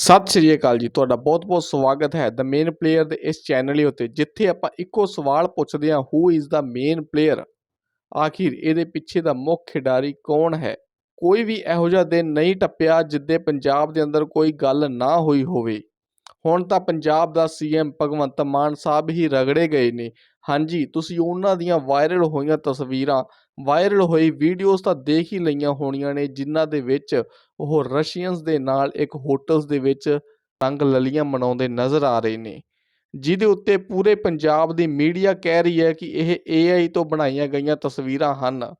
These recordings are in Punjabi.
ਸਤਿ ਸ਼੍ਰੀ ਅਕਾਲ ਜੀ, ਤੁਹਾਡਾ ਬਹੁਤ-ਬਹੁਤ ਸਵਾਗਤ ਹੈ ਦ ਮੇਨ ਪਲੇਅਰ ਦੇ ਇਸ ਚੈਨਲ ਉੱਤੇ, ਜਿੱਥੇ ਆਪਾਂ ਇੱਕੋ ਸਵਾਲ ਪੁੱਛਦੇ ਹਾਂ who is the main player ਆਖਿਰ ਇਹਦੇ ਪਿੱਛੇ ਦਾ ਮੁੱਖ ਖਿਡਾਰੀ ਕੌਣ ਹੈ? ਕੋਈ ਵੀ ਇਹੋ ਜਿਹਾ ਦਿਨ ਨਹੀਂ ਟੱਪਿਆ ਜਿੱਦੇ ਪੰਜਾਬ ਦੇ ਅੰਦਰ ਕੋਈ ਗੱਲ ਨਾ ਹੋਈ ਹੋਵੇ। ਹੁਣ ਤਾਂ ਪੰਜਾਬ ਦਾ ਸੀਐਮ ਭਗਵੰਤ ਮਾਨ ਸਾਹਿਬ ਹੀ ਰਗੜੇ ਗਏ ਨੇ। ਹਾਂਜੀ, ਤੁਸੀਂ ਉਹਨਾਂ ਦੀਆਂ ਵਾਇਰਲ ਹੋਈਆਂ ਤਸਵੀਰਾਂ ਵਾਇਰਲ ਹੋਈ ਵੀਡੀਓਜ਼ ਤਾਂ ਦੇਖ ਹੀ ਲਈਆਂ ਹੋਣੀਆਂ ਨੇ, ਜਿਨ੍ਹਾਂ ਦੇ ਵਿੱਚ ਉਹ ਰਸ਼ੀਅਨਸ ਦੇ ਨਾਲ ਇੱਕ ਹੋਟਲਸ ਦੇ ਵਿੱਚ ਰੰਗ ਲਲੀਆਂ ਮਨਾਉਂਦੇ ਨਜ਼ਰ ਆ ਰਹੇ ਨੇ। ਜਿਹਦੇ ਉੱਤੇ ਪੂਰੇ ਪੰਜਾਬ ਦੀ ਮੀਡੀਆ ਕਹਿ ਰਹੀ ਹੈ ਕਿ ਇਹ AI ਤੋਂ ਬਣਾਈਆਂ ਗਈਆਂ ਤਸਵੀਰਾਂ ਹਨ।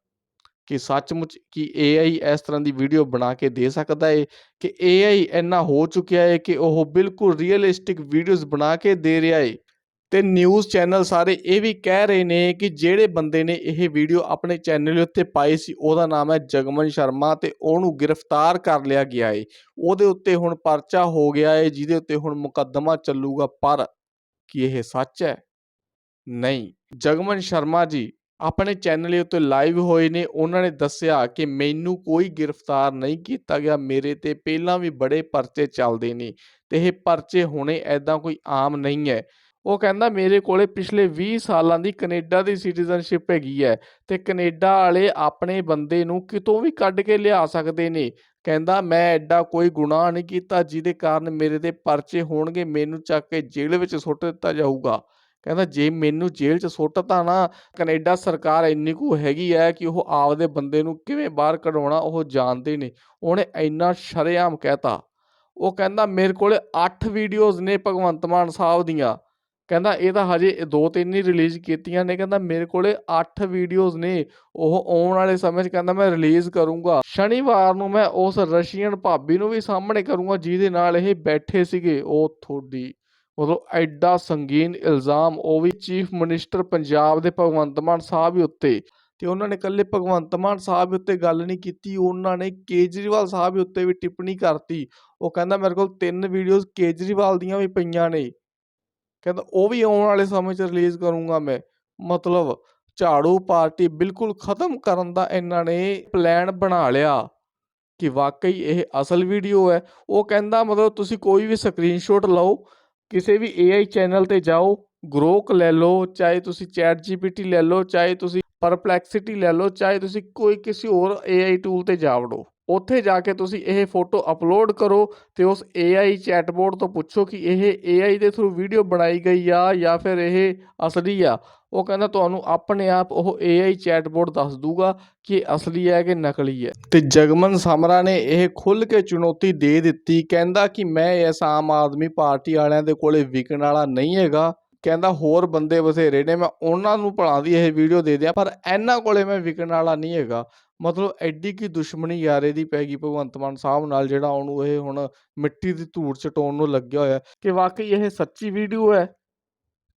ਕਿ ਸੱਚਮੁੱਚ ਕਿ AI ਇਸ ਤਰ੍ਹਾਂ ਦੀ ਵੀਡੀਓ ਬਣਾ ਕੇ ਦੇ ਸਕਦਾ ਹੈ ਕਿ AI ਇੰਨਾ ਹੋ ਚੁੱਕਿਆ ਹੈ ਕਿ ਉਹ ਬਿਲਕੁਲ ਰੀਅਲਿਸਟਿਕ ਵੀਡੀਓਜ਼ ਬਣਾ ਕੇ ਦੇ ਰਿਹਾ ਹੈ ਤੇ ਨਿਊਜ਼ ਚੈਨਲ ਸਾਰੇ ਇਹ ਵੀ ਕਹਿ ਰਹੇ ਨੇ ਕਿ ਜਿਹੜੇ ਬੰਦੇ ਨੇ ਇਹ ਵੀਡੀਓ ਆਪਣੇ ਚੈਨਲ ਉੱਤੇ ਪਾਈ ਸੀ, ਉਹਦਾ ਨਾਮ ਹੈ ਜਗਮਨ ਸ਼ਰਮਾ ਤੇ ਉਹਨੂੰ ਗ੍ਰਿਫਤਾਰ ਕਰ ਲਿਆ ਗਿਆ ਏ। ਉਹਦੇ ਉੱਤੇ ਹੁਣ ਪਰਚਾ ਹੋ ਗਿਆ ਏ, ਜਿਹਦੇ ਉੱਤੇ ਹੁਣ ਮੁਕੱਦਮਾ ਚੱਲੂਗਾ, ਪਰ ਕੀ ਇਹ ਸੱਚ ਹੈ? ਨਹੀਂ। ਜਗਮਨ ਸ਼ਰਮਾ ਜੀ ਆਪਣੇ ਚੈਨਲ ਉੱਤੇ ਲਾਈਵ ਹੋਏ ਨੇ, ਉਹਨਾਂ ਨੇ ਦੱਸਿਆ ਕਿ ਮੈਨੂੰ ਕੋਈ ਗ੍ਰਿਫਤਾਰ ਨਹੀਂ ਕੀਤਾ ਗਿਆ, ਮੇਰੇ ਤੇ ਪਹਿਲਾਂ ਵੀ ਬੜੇ ਪਰਚੇ ਚੱਲਦੇ ਨੇ, ਤੇ ਇਹ ਪਰਚੇ ਹੋਣੇ ਐਦਾਂ ਕੋਈ ਆਮ ਨਹੀਂ ਹੈ। ਉਹ ਕਹਿੰਦਾ ਮੇਰੇ ਕੋਲੇ ਪਿਛਲੇ 20 ਸਾਲਾਂ ਦੀ ਕੈਨੇਡਾ ਦੀ ਸਿਟੀਜ਼ਨਸ਼ਿਪ ਹੈਗੀ ਹੈ ਤੇ ਕੈਨੇਡਾ ਵਾਲੇ ਆਪਣੇ ਬੰਦੇ ਨੂੰ ਕਿਤੋਂ ਵੀ ਕੱਢ ਕੇ ਲਿਆ ਸਕਦੇ ਨੇ। ਕਹਿੰਦਾ, ਮੈਂ ਐਡਾ ਕੋਈ ਗੁਨਾਹ ਨਹੀਂ ਕੀਤਾ ਜਿਹਦੇ ਕਾਰਨ ਮੇਰੇ ਦੇ ਪਰਚੇ ਹੋਣਗੇ, ਮੈਨੂੰ ਚੱਕ ਕੇ ਜੇਲ੍ਹ ਵਿੱਚ ਸੁੱਟ ਦਿੱਤਾ ਜਾਊਗਾ। ਕਹਿੰਦਾ, ਜੇ ਮੈਨੂੰ ਜੇਲ੍ਹ 'ਚ ਸੁੱਟਤਾ ਨਾ ਕੈਨੇਡਾ ਸਰਕਾਰ ਇੰਨੀ ਕੁ ਹੈਗੀ ਹੈ ਕਿ ਉਹ ਆਪਦੇ ਬੰਦੇ ਨੂੰ ਕਿਵੇਂ ਬਾਹਰ ਕਢਾਉਣਾ ਉਹ ਜਾਣਦੇ ਨੇ। ਉਹਨੇ ਇੰਨਾ ਸ਼ਰੇਆਮ ਕਹਿਤਾ। ਉਹ ਕਹਿੰਦਾ, ਮੇਰੇ ਕੋਲੇ 8 ਵੀਡੀਓਜ਼ ਨੇ ਭਗਵੰਤ ਮਾਨ ਸਾਹਿਬ ਦੀਆਂ। ਕਹਿੰਦਾ ਇਹ ਤਾਂ ਹਜੇ ਦੋ ਤਿੰਨ ਹੀ ਰਿਲੀਜ਼ ਕੀਤੀਆਂ ਨੇ, ਕਹਿੰਦਾ ਮੇਰੇ ਕੋਲੇ 8 ਵੀਡੀਓਜ਼ ਨੇ, ਉਹ ਆਉਣ ਵਾਲੇ ਸਮੇਂ 'ਚ ਕਹਿੰਦਾ ਮੈਂ ਰਿਲੀਜ਼ ਕਰੂੰਗਾ। ਸ਼ਨੀਵਾਰ ਨੂੰ ਮੈਂ ਉਸ ਰਸ਼ੀਅਨ ਭਾਬੀ ਨੂੰ ਵੀ ਸਾਹਮਣੇ ਕਰੂੰਗਾ, ਜਿਹਦੇ ਨਾਲ ਇਹ ਬੈਠੇ ਸੀਗੇ, ਉਹ ਥੋੜੀ ਮਤਲਬ ਐਡਾ ਸੰਗੀਨ ਇਲਜ਼ਾਮ, ਉਹ ਵੀ ਚੀਫ ਮਿਨਿਸਟਰ ਪੰਜਾਬ ਦੇ ਭਗਵੰਤ ਮਾਨ ਸਾਹਿਬ ਉੱਤੇ। ਤੇ ਉਹਨਾਂ ਨੇ ਇਕੱਲੇ ਭਗਵੰਤ ਮਾਨ ਸਾਹਿਬ ਉੱਤੇ ਗੱਲ ਨਹੀਂ ਕੀਤੀ, ਉਹਨਾਂ ਨੇ ਕੇਜਰੀਵਾਲ ਸਾਹਿਬ ਉੱਤੇ ਵੀ ਟਿੱਪਣੀ ਕਰਤੀ। ਉਹ ਕਹਿੰਦਾ ਮੇਰੇ ਕੋਲ ਤਿੰਨ ਵੀਡੀਓਜ਼ ਕੇਜਰੀਵਾਲ ਦੀਆਂ ਵੀ ਪਈਆਂ ਨੇ। ਕਹਿੰਦਾ, ਉਹ ਵੀ ਆਉਣ ਵਾਲੇ ਸਮੇਂ 'ਚ ਰਿਲੀਜ਼ ਕਰੂੰਗਾ ਮੈਂ। ਮਤਲਬ ਝਾੜੂ ਪਾਰਟੀ ਬਿਲਕੁਲ ਖਤਮ ਕਰਨ ਦਾ ਇਹਨਾਂ ਨੇ ਪਲਾਨ ਬਣਾ ਲਿਆ ਕਿ ਵਾਕਈ ਇਹ ਅਸਲ ਵੀਡੀਓ ਹੈ। ਉਹ ਕਹਿੰਦਾ, ਮਤਲਬ ਤੁਸੀਂ ਕੋਈ ਵੀ ਸਕਰੀਨਸ਼ਾਟ ਲਓ, ਕਿਸੇ ਵੀ AI ਚੈਨਲ ਤੇ ਜਾਓ ਗਰੋਕ ਲੈ ਲਓ, ਚਾਹੇ ਤੁਸੀਂ ਚੈਟ ਜੀਪੀਟੀ ਲੈ ਲਓ, ਚਾਹੇ ਤੁਸੀਂ ਪਰਪਲੈਕਸਿਟੀ ਲੈ ਲਓ, ਚਾਹੇ ਤੁਸੀਂ ਕੋਈ ਕਿਸੇ ਹੋਰ AI ਟੂਲ ਤੇ ਜਾ ਵੜੋ ਉੱਥੇ ਜਾ ਕੇ ਤੁਸੀਂ ਇਹ ਫੋਟੋ ਅਪਲੋਡ ਕਰੋ ਤੇ ਉਸ AI ਚੈਟਬੋਟ ਤੋਂ ਪੁੱਛੋ ਕਿ ਇਹ AI ਦੇ ਥਰੂ ਵੀਡੀਓ ਬਣਾਈ ਗਈ ਆ ਜਾਂ ਫਿਰ ਇਹ ਅਸਲੀ ਆ। ਉਹ ਕਹਿੰਦਾ ਤੁਹਾਨੂੰ ਆਪਣੇ ਆਪ ਉਹ AI ਚੈਟਬੋਟ ਦੱਸ ਦੂਗਾ ਕਿ ਇਹ ਅਸਲੀ ਹੈ ਕਿ ਨਕਲੀ ਹੈ ਤੇ ਜਗਮਨ ਸਮਰਾ ਨੇ ਇਹ ਖੁੱਲ ਕੇ ਚੁਣੌਤੀ ਦੇ ਦਿੱਤੀ, ਕਹਿੰਦਾ ਕਿ ਮੈਂ ਇਸ ਆਮ ਆਦਮੀ ਪਾਰਟੀ ਵਾਲਿਆਂ ਦੇ ਕੋਲੇ ਵਿਕਣ ਵਾਲਾ ਨਹੀਂ ਹੈਗਾ। ਕਹਿੰਦਾ ਹੋਰ ਬੰਦੇ ਬਥੇਰੇ ਨੇ, ਮੈਂ ਉਹਨਾਂ ਨੂੰ ਭਲਾ ਦੀ ਇਹ ਵੀਡੀਓ ਦੇ ਦਿਆਂ, ਪਰ ਇਹਨਾਂ ਕੋਲੇ ਮੈਂ ਵਿਕਣ ਵਾਲਾ ਨਹੀਂ ਹੈਗਾ। ਮਤਲਬ ਐਡੀ ਕੀ ਦੁਸ਼ਮਣੀ ਯਾਰੇ ਦੀ ਪੈ ਗਈ ਭਗਵੰਤ ਮਾਨ ਸਾਹਿਬ ਨਾਲ, ਜਿਹੜਾ ਉਹਨੂੰ ਇਹ ਹੁਣ ਮਿੱਟੀ ਦੀ ਧੂੜ ਚਟਾਉਣ ਨੂੰ ਲੱਗਿਆ ਹੋਇਆ ਕਿ ਵਾਕਈ ਇਹ ਸੱਚੀ ਵੀਡੀਓ ਹੈ?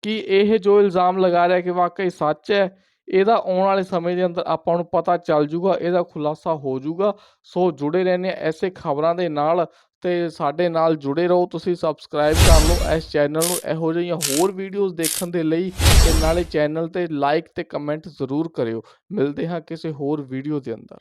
ਕਿ ਇਹ ਜੋ ਇਲਜ਼ਾਮ ਲਗਾ ਰਿਹਾ ਕਿ ਵਾਕਈ ਸੱਚ ਹੈ? ਇਹਦਾ ਆਉਣ ਵਾਲੇ ਸਮੇਂ ਦੇ ਅੰਦਰ ਆਪਾਂ ਨੂੰ ਪਤਾ ਚੱਲ ਜੂਗਾ, ਇਹਦਾ ਖੁਲਾਸਾ ਹੋ ਜੂਗਾ। ਸੋ ਜੁੜੇ ਰਹਿੰਦੇ ਐਸੇ ਖਬਰਾਂ ਦੇ ਨਾਲ ਤੇ ਸਾਡੇ ਨਾਲ ਜੁੜੇ ਰਹੋ, ਤੁਸੀਂ ਸਬਸਕ੍ਰਾਈਬ ਕਰ ਲਓ ਇਸ ਚੈਨਲ ਨੂੰ। ਇਹੋ ਜਿਹੀਆਂ ਹੋਰ ਵੀਡੀਓਜ਼ ਦੇਖਣ ਦੇ ਲਈ ਤੇ ਨਾਲੇ ਚੈਨਲ ਤੇ ਲਾਈਕ ਤੇ ਕਮੈਂਟ ਜ਼ਰੂਰ ਕਰਿਓ। ਮਿਲਦੇ ਹਾਂ ਕਿਸੇ ਹੋਰ ਵੀਡੀਓ ਦੇ ਅੰਦਰ।